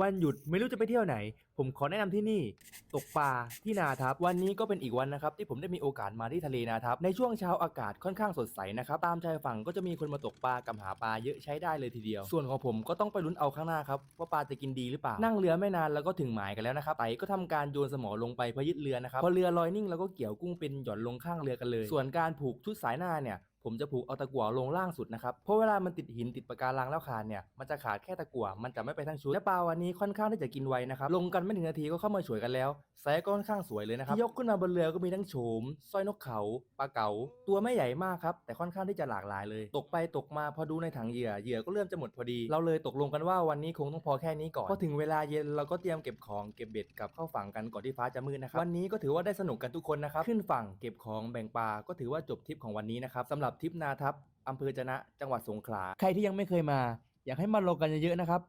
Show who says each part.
Speaker 1: วันหยุดไม่รู้จะไปเที่ยวไหน ผมขอแนะนำที่นี่ ตกปลาที่นาทับ วันนี้ก็เป็นอีกวันนะครับ ที่ผมได้มีโอกาสมาที่ทะเลนาทับ ในช่วงเช้าอากาศค่อนข้างสดใสนะครับ ตามชายฝั่งก็จะมีคนมาตกปลากับหาปลาเยอะใช้ได้เลยทีเดียว ส่วนของผมก็ต้องไปลุ้นเอาข้างหน้าครับ ว่าปลาจะกินดีหรือเปล่า นั่งเรือไม่นานแล้วก็ถึงหมายกันแล้วนะครับไตก็ทำการโยนสมอลงไปเพื่อยึดเรือนะครับพอเรือลอยนิ่งแล้วก็เกี่ยวกุ้งเป็นหย่อนลงข้างเรือกันเลย ส่วนการผูกชุดสายหน้าเนี่ย ผมจะผูกเอาตะกั่วลงล่างสุดนะครับเพราะเวลามันติดหินติดปะการังแล้วขาดเนี่ยมันจะขาดแค่ตะกั่วมันจะไม่ไปทั้งชุดและปลาวันนี้ค่อนข้างที่จะกินไวนะครับลงกันไม่ถึงนาทีก็เข้ามาช่วยกันแล้วไซส์ก็ค่อนข้างสวยเลยนะครับที่ยกขึ้นมาบนเรือก็มีทั้งโฉมสร้อยนกเขาปลาเก๋าตัวไม่ใหญ่มากครับแต่ค่อนข้างที่จะหลากหลายเลย ตกไปตกมาพอดูในถังเหยื่อเหยื่อก็เริ่มจะหมดพอดี เราเลยตกลงกันว่าวันนี้คงต้องพอแค่นี้ก่อนพอถึงเวลาเย็นเราก็เตรียมเก็บของเก็บเบ็ดกลับเข้าฝั่งกันก่อนที่ฟ้าจะมืดนะครับวันนี้ก็ถือว่าได้สนุกกันทุกคนนะครับขึ้นฝั่งเก็บของแบ่งปลาก็ถือว่าจบทริปของวันนี้นะครับสำหรับทิพนาทับอำเภอจะนะจังหวัดสงขลา ใครที่ยังไม่เคยมา อยากให้มาลงกันเยอะๆนะครับ